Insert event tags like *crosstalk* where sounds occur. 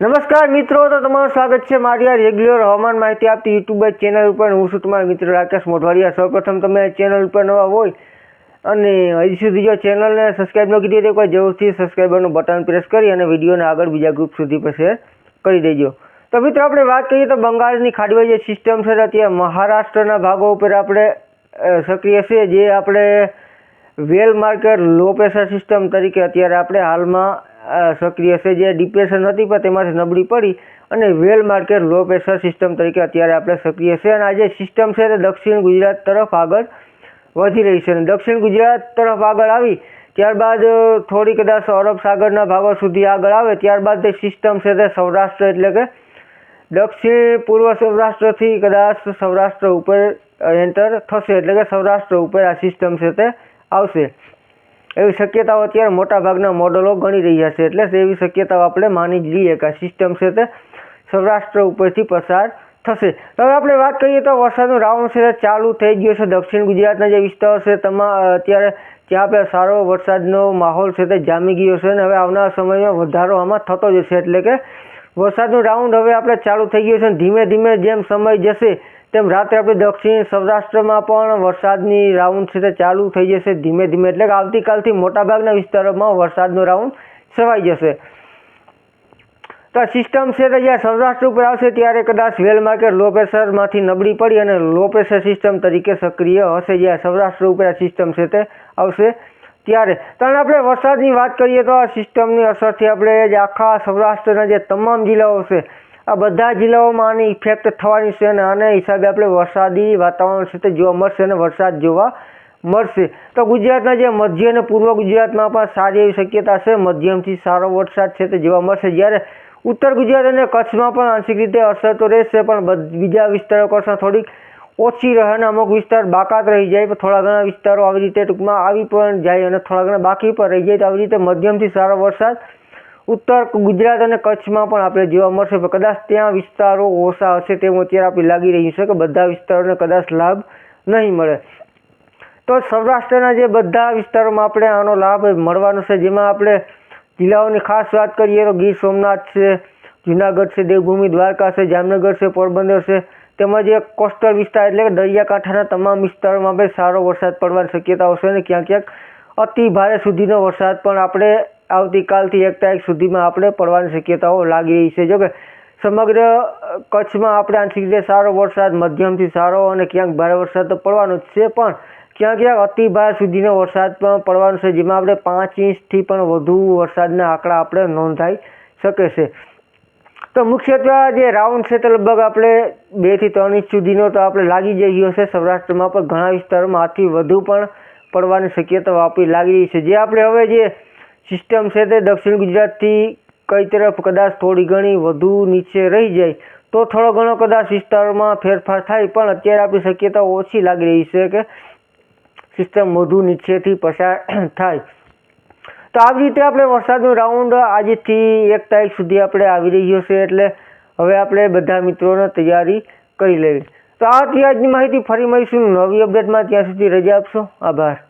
નમસ્કાર મિત્રો, તો તમારું સ્વાગત છે મારી આ રેગ્યુલર હવામાન માહિતી આપતી યુટ્યુબ ચેનલ ઉપર. હું છું તમારો મિત્ર રાકેશ મોઢવાડિયા. સૌપ્રથમ તમે ચેનલ ઉપર નવા હોય અને હજી સુધી જો ચેનલને સબસ્ક્રાઈબ ન કરી તો કોઈ જરૂરથી સબસ્ક્રાઈબરનું બટન પ્રેસ કરી અને વિડીયોને આગળ બીજા ગ્રુપ સુધી પર શેર કરી દેજો. તો મિત્રો, આપણે વાત કરીએ તો બંગાળની ખાડીમાં જે સિસ્ટમ છે અત્યારે મહારાષ્ટ્રના ભાગો ઉપર આપણે સક્રિય છે. જે આપણે well marked, low pressure system તરીકે અત્યારે આપણે હાલમાં સક્રિય છે જે ડિપ્રેશન હતી પણ તેમાંથી નબળી પડી અને well marked low pressure system તરીકે અત્યારે આપણે સક્રિય છે અને આ જે સિસ્ટમ છે તે દક્ષિણ ગુજરાત તરફ આગળ વધી રહી છે અને દક્ષિણ ગુજરાત તરફ આગળ આવી ત્યારબાદ થોડી કદાચ અરબ સાગરના ભાગો સુધી આગળ આવે ત્યારબાદ તે સિસ્ટમ છે તે સૌરાષ્ટ્ર એટલે કે દક્ષિણ પૂર્વ સૌરાષ્ટ્રથી કદાચ સૌરાષ્ટ્ર ઉપર એન્ટર થશે એટલે કે સૌરાષ્ટ્ર ઉપર આ સિસ્ટમ છે તે આવશે. એવી શક્યતાઓ અત્યારે મોટાભાગના મોડલો ગણી રહ્યા છે. એટલે એવી શક્યતાઓ આપણે માની જ લઈએ કે સિસ્ટમ છે તે સૌરાષ્ટ્ર ઉપરથી પસાર થશે. હવે આપણે વાત કરીએ તો વરસાદનું રાઉન્ડ છે ચાલુ થઈ ગયો છે. દક્ષિણ ગુજરાતના જે વિસ્તારો છે તેમાં અત્યારે ત્યાં આપણે સારો વરસાદનો માહોલ છે તે જામી ગયો છે અને હવે આવનારા સમયમાં વધારો આમાં થતો જશે. એટલે કે વરસાદનું રાઉન્ડ હવે આપણે ચાલુ થઈ ગયું છે ધીમે ધીમે જેમ સમય જશે તેમ રાત્રે આપણે દક્ષિણ સૌરાષ્ટ્રમાં પણ વરસાદની રાઉન્ડ છે તે ચાલુ થઈ જશે ધીમે ધીમે એટલે કે આવતીકાલથી મોટાભાગના વિસ્તારોમાં વરસાદનો રાઉન્ડ છવાઈ જશે. તો આ સિસ્ટમ છે તે જ્યારે સૌરાષ્ટ્ર ઉપર આવશે ત્યારે કદાચ વેલ માર્કેટ લો પ્રેશરમાંથી નબળી પડી અને લો પ્રેશર સિસ્ટમ તરીકે સક્રિય હશે જ્યારે સૌરાષ્ટ્ર ઉપર આ સિસ્ટમ છે તે આવશે ત્યારે. કારણ આપણે વરસાદની વાત કરીએ તો આ સિસ્ટમની અસરથી આપણે જે આખા સૌરાષ્ટ્રના જે તમામ જિલ્લાઓ છે આ બધા જિલ્લાઓમાં આની ઇફેક્ટ થવાની છે અને આને હિસાબે આપણે વરસાદી વાતાવરણ છે તે જોવા મળશે અને વરસાદ જોવા મળશે. તો ગુજરાતના જે મધ્ય અને પૂર્વ ગુજરાતમાં પણ સારી એવી શક્યતા છે. મધ્યમથી સારો વરસાદ છે તે જોવા મળશે. જ્યારે ઉત્તર ગુજરાત અને કચ્છમાં પણ આંશિક રીતે અસર તો રહેશે, પણ બીજા વિસ્તારો કરતાં થોડીક ઓછી રહે અને અમુક વિસ્તાર બાકાત રહી જાય, પણ થોડા ઘણા વિસ્તારો આવી રીતે ટૂંકમાં આવી પણ જાય અને થોડા ઘણા બાકી પણ રહી જાય. તો આવી રીતે મધ્યમથી સારો વરસાદ ઉત્તર ગુજરાત અને કચ્છમાં પણ આપણે જોવા મળશે પણ કદાચ ત્યાં વિસ્તારો ઓછા હશે તેવું અત્યારે આપણે લાગી રહ્યું છે કે બધા વિસ્તારોને કદાચ લાભ નહીં મળે. તો સૌરાષ્ટ્રના જે બધા વિસ્તારોમાં આપણે આનો લાભ મળવાનો છે, જેમાં આપણે જિલ્લાઓની ખાસ વાત કરીએ તો ગીર સોમનાથ છે, જુનાગઢ છે, દેવભૂમિ, દ્વારકા છે, જામનગર છે, પોરબંદર છે, તેમજ એક કોસ્ટલ વિસ્તાર એટલે કે દરિયાકાંઠાના તમામ વિસ્તારોમાં આપણે સારો વરસાદ પડવાની શક્યતાઓ છે અને ક્યાંક ક્યાંક અતિ ભારે સુધીનો વરસાદ પણ આપણે આવતીકાલથી એક તારીખ સુધીમાં આપણે પડવાની શક્યતાઓ લાગી રહી છે. જોકે સમગ્ર કચ્છમાં આપણે આંશિક રીતે સારો વરસાદ, મધ્યમથી સારો અને ક્યાંક ભારે વરસાદ તો પડવાનો જ છે, પણ ક્યાંક ક્યાંક અતિ ભાર સુધીનો વરસાદ પણ પડવાનો છે, જેમાં આપણે પાંચ ઇંચથી પણ વધુ વરસાદના આંકડા આપણે નોંધાઈ શકે છે. તો મુખ્યત્વે જે રાઉન્ડ છે તે લગભગ આપણે બેથી ત્રણ ઇંચ સુધીનો તો આપણે લાગી જઈ રહ્યો છે. સૌરાષ્ટ્રમાં પણ ઘણા વિસ્તારોમાં આથી વધુ પણ પડવાની શક્યતાઓ આપી લાગી રહી છે. જે આપણે હવે જે સિસ્ટમ છે તે દક્ષિણ ગુજરાતથી કઈ તરફ કદાચ થોડી ઘણી વધુ નીચે રહી જાય, તો થોડો ઘણો કદાચ વિસ્તારોમાં ફેરફાર થાય, પણ અત્યારે આપણી શક્યતાઓ ઓછી લાગી રહી છે કે સિસ્ટમ વધુ નીચેથી પસાર *clears throat* થાય. તો આવી રીતે આપણે વરસાદનું રાઉન્ડ આજથી એક તારીખ સુધી આપણે આવી રહ્યો છે, એટલે હવે આપણે બધા મિત્રોને તૈયારી કરી લેવી. તો આ ત્યાં આજની માહિતી. ફરી મળીશું નવી અપડેટમાં ત્યાં સુધી રજા આપશો. આભાર.